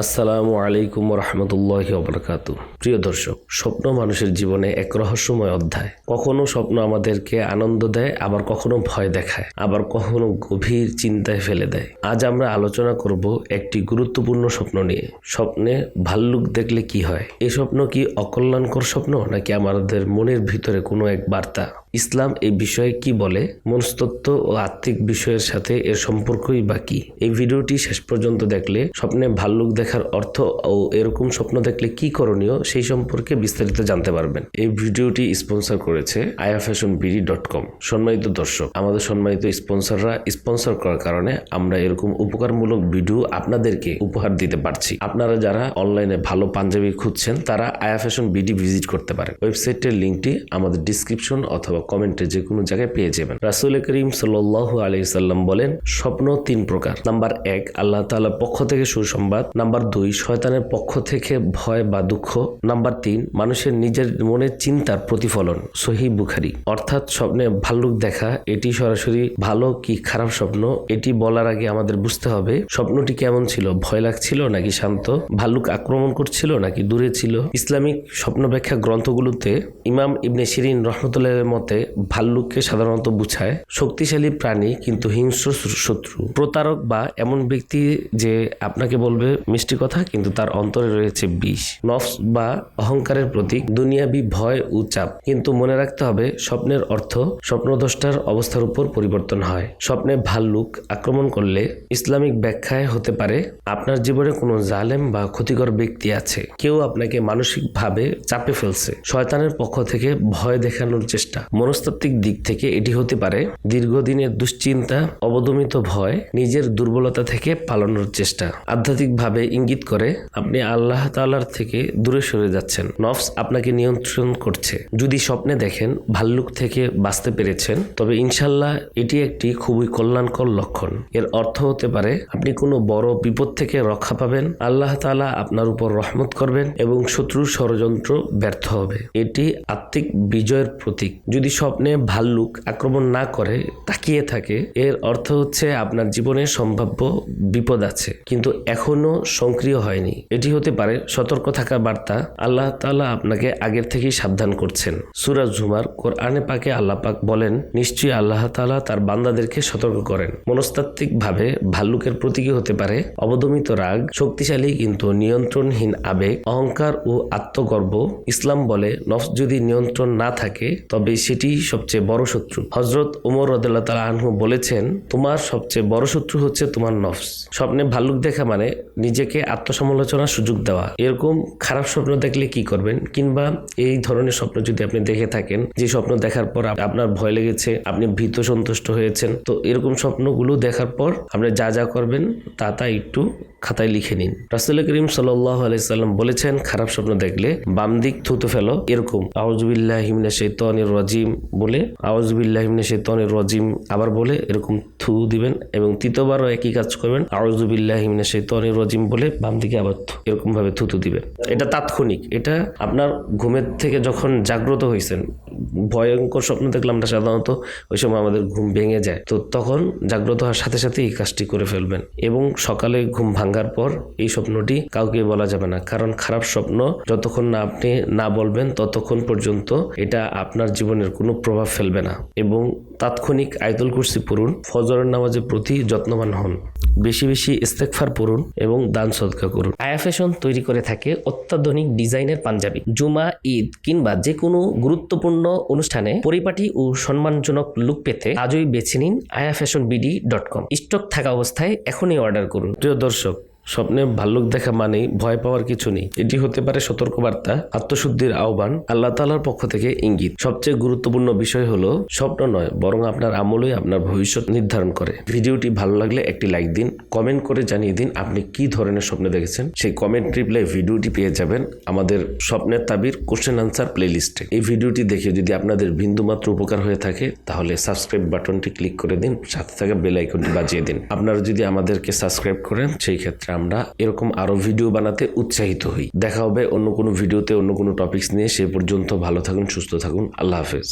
আসসালামু আলাইকুম রহমতুল্লাহ ওবরাকাত প্রিয় দর্শক, স্বপ্ন মানুষের জীবনে এক রহস্যময় অধ্যায়। কখনো স্বপ্ন আমাদেরকে আনন্দ দেয়, আবার কখনো ভয় দেখায়, আবার কখনো গভীর চিন্তায় ফেলে দেয়। আজ আমরা আলোচনা করব একটি গুরুত্বপূর্ণ স্বপ্ন নিয়ে। স্বপ্নে ভাল্লুক দেখলে কি হয়? এই স্বপ্ন কি অকল্যাণকর স্বপ্ন, নাকি আমাদের মনের ভিতরে কোনো এক বার্তা? ইসলাম এই বিষয়ে কি বলে? মনস্তত্ত্ব ও আত্মিক বিষয়ের সাথে এর সম্পর্কই বা কি? এই ভিডিওটি শেষ পর্যন্ত দেখলে, স্বপ্নে ভাল্লুক দেখার অর্থ ও এরকম স্বপ্ন দেখলে কি করণীয় সেই সম্পর্কে বিস্তারিত জানতে পারবেন। এই ভিডিওটি স্পন্সর করেছে আয়া ফ্যাশন বিডি ডট কম। সম্মানিত দর্শক, আমাদের সম্মানিত স্পন্সররা স্পন্সর করার কারণে আমরা এরকম উপকারমূলক ভিডিও আপনাদেরকে উপহার দিতে পারছি। আপনারা যারা অনলাইনে ভালো পাঞ্জাবি খুঁজছেন, তারা আয়া ফ্যাশন বিডি ভিজিট করতে পারেন। ওয়েবসাইটের লিঙ্কটি আমাদের ডিসক্রিপশন অথবা কমেন্টে যে কোনো জায়গায় পেয়ে যাবেন। রাসুল করিম সাল্লাহ আলাইসাল্লাম বলেন, স্বপ্ন তিন প্রকার। নাম্বার এক, আল্লাহ তাআলার পক্ষ থেকে সুসংবাদ। নাম্বার দুই, শয়তানের পক্ষ থেকে ভয় বা দুঃখ। নাম্বার তিন, মানুষের নিজের মনের চিন্তার প্রতিফলন। সহি বুখারি। অর্থাৎ স্বপ্নে ভাল্লুক দেখা, এটি সরাসরি ভালো কি খারাপ স্বপ্ন? এটি বলার আগে আমাদের বুঝতে হবে, স্বপ্নটি কেমন ছিল? ভয় লাগছিল নাকি শান্ত? ভাল্লুক আক্রমণ করছিল নাকি দূরে ছিল? ইসলামিক স্বপ্ন ব্যাখ্যা গ্রন্থগুলোতে ইমাম ইবনে শিরিন রহমতুল্লাহের মতে ভাল্লুককে সাধারণত বুঝায়, শক্তিশালী প্রাণী কিন্তু হিংস্র শত্রু। প্রতারক বা এমন ব্যক্তি যে আপনাকে বলবে মিষ্টি কথা কিন্তু তার অন্তরে রয়েছে বিষ। নফস বা অহংকারের প্রতীক, দুনিয়াবি ভয় ও চাপ। কিন্তু মনে রাখতে হবে, স্বপ্নের অর্থ স্বপ্নদ্রষ্টার অবস্থার উপর পরিবর্তন হয়। স্বপ্নে ভাল্লুক আক্রমণ করলে ইসলামিক ব্যাখ্যায় হতে পারে, আপনার জীবনে কোনো জালেম বা ক্ষতিকর ব্যক্তি আছে। কেউ আপনাকে মানসিকভাবে চাপে ফেলছে। শয়তানের পক্ষ থেকে ভয় দেখানোর চেষ্টা। মনস্তাত্ত্বিক দিক থেকে এটি হতে পারে দীর্ঘদিনের দুশ্চিন্তা, অবদমিত ভয়, নিজের দুর্বলতা থেকে পালানোর চেষ্টা। আধ্যাত্মিকভাবে ইঙ্গিত করে, আপনি আল্লাহ তাআলার থেকে দূরে সরে যাচ্ছেন। নফস আপনাকে নিয়ন্ত্রণ করছে। যদি স্বপ্নে দেখেন, ভাল্লুক থেকে বাঁচতে পেরেছেন, তবে ইনশাল্লাহ এটি একটি খুবই কল্যাণকর লক্ষণ। এর অর্থ হতে পারে, আপনি কোনো বড় বিপদ থেকে রক্ষা পাবেন, আল্লাহ তাআলা আপনার উপর রহমত করবেন এবং শত্রুর ষড়যন্ত্র ব্যর্থ হবে। এটি আত্মিক বিজয়ের প্রতীক। যদি স্বপ্নে ভাল্লুক আক্রমণ না করে তাকিয়ে থাকে, এর অর্থ হচ্ছে আপনার জীবনে সম্ভাব্য বিপদ আছে, কিন্তু এখনও সক্রিয় হয়নি। এটি হতে পারে সতর্ক থাকার বার্তা, আল্লাহ তাআলা আপনাকে আগের থেকেই সাবধান করছেন। সুরাজ ঝুমার কোরআনে পাকে আল্লাহ পাক বলেন, নিশ্চয়ই আল্লাহ তাআলা তার বান্দাদেরকে সতর্ক করেন। মনস্তাত্ত্বিক ভাবে ভাল্লুকের প্রতীকী হতে পারে অবদমিত রাগ, শক্তিশালী কিন্তু নিয়ন্ত্রণহীন আবেগ, অহংকার ও আত্মগর্ব। ইসলাম বলে, নফস যদি নিয়ন্ত্রণ না থাকে, তবে সেটি সবচেয়ে বড় শত্রু। হজরত উমর রদুল্লাহ তালা আনহু বলেছেন, তোমার সবচেয়ে বড় শত্রু হচ্ছে তোমার নফস। স্বপ্নে ভাল্লুক দেখা মানে নিজেকে আত্মসমালোচনার সুযোগ দেওয়া। এরকম খারাপ স্বপ্ন দেখলে কি করবেন? কিংবা এই ধরনের স্বপ্ন যদি আপনি দেখে থাকেন, যে স্বপ্ন দেখার পর আপনার ভয় লেগেছে, আপনি ভীত সন্তুষ্ট হয়েছেন, তো এরকম স্বপ্নগুলো দেখার পর আপনি যা যা করবেন, তা তা একটু খাতায় লিখে নিন। রাসুল করিম সাল্লাহ আলাইসাল্লাম বলেছেন, খারাপ স্বপ্ন দেখলে বাম দিক থুতু ফেলো, এরকম। আউজবিল্লাহ হিমনে শৈতনের রাজিম বলে আউজবিল্লাহ হিমনে শৈতনের রাজিম আবার বলে, এরকম থু দিবেন এবং তৃতীয়বারও একই কাজ করবেন আউজবিল্লাহ হিমনে শৈতনের রাজিম বলে বাম দিকে আবার থু এরকম ভাবে থুতু দিবেন। এটা তাৎক্ষণিক। এটা আপনার ঘুমের থেকে যখন জাগ্রত হয়েছেন ভয়ঙ্কর স্বপ্ন দেখলে আমরা সাধারণত, ওই সময় আমাদের ঘুম ভেঙে যায়। তো তখন জাগ্রত হওয়ার সাথে সাথে এই কাজটি করে ফেলবেন। এবং সকালে ঘুম ভাঙ্গার পর এই স্বপ্নটি কাউকে বলা যাবে না। কারণ খারাপ স্বপ্ন যতক্ষণ না আপনি না বলবেন, ততক্ষণ পর্যন্ত এটা আপনার জীবনের কোনো প্রভাব ফেলবে না। এবং তাৎক্ষণিক আয়তুল কুরসি পড়ুন, ফজরের নামাজের প্রতি যত্নবান হন। বেশি বেশি ইস্তেকফার পড়ুন এবং দান সদকা করুন। আয়া ফ্যাশন তৈরি করে থাকে অত্যাধুনিক ডিজাইনের পাঞ্জাবি। জুমা, ঈদ কিংবা যে কোনো গুরুত্বপূর্ণ অনুষ্ঠানে পরিপাটি ও সম্মানজনক লুক পেতে আজই বেছে নিন Aya fashion BD dot com. Stock থাকা অবস্থায় এখনই অর্ডার করুন। প্রিয় দর্শক স্বপ্নে ভাল্লুক দেখা মানেই ভয় পাওয়ার কিছু নেই। এটি হতে পারে সতর্কবার্তা, আত্মশুদ্ধির আহ্বান, আল্লাহ তাআলার পক্ষ থেকে ইঙ্গিত। সবচেয়ে গুরুত্বপূর্ণ বিষয় হলো স্বপ্ন নয়, বরং আপনার আমলই আপনার ভবিষ্যৎ নির্ধারণ করে। ভিডিওটি ভালো লাগলে একটি লাইক দিন, কমেন্ট করে জানিয়ে দিন আপনি কি ধরনের স্বপ্ন দেখেছেন। সেই কমেন্ট রিপ্লাই ভিডিওটি পেয়ে যাবেন আমাদের স্বপ্নের তাবির কোশ্চেন আনসার প্লে লিস্টে এই ভিডিওটি দেখে যদি আপনাদের বিন্দুমাত্র উপকার হয়ে থাকে, তাহলে সাবস্ক্রাইব বাটনটি ক্লিক করে দিন, সাথে থাকা বেল আইকনটি বাজিয়ে দিন। আপনারা যদি আমাদেরকে সাবস্ক্রাইব করেন, সেই ক্ষেত্রে আমরা এরকম আরও ভিডিও বানাতে উৎসাহিত হই। দেখা হবে অন্য কোনো ভিডিওতে অন্য কোনো টপিকস নিয়ে। সে পর্যন্ত ভালো থাকুন, সুস্থ থাকুন। আল্লাহ হাফেজ।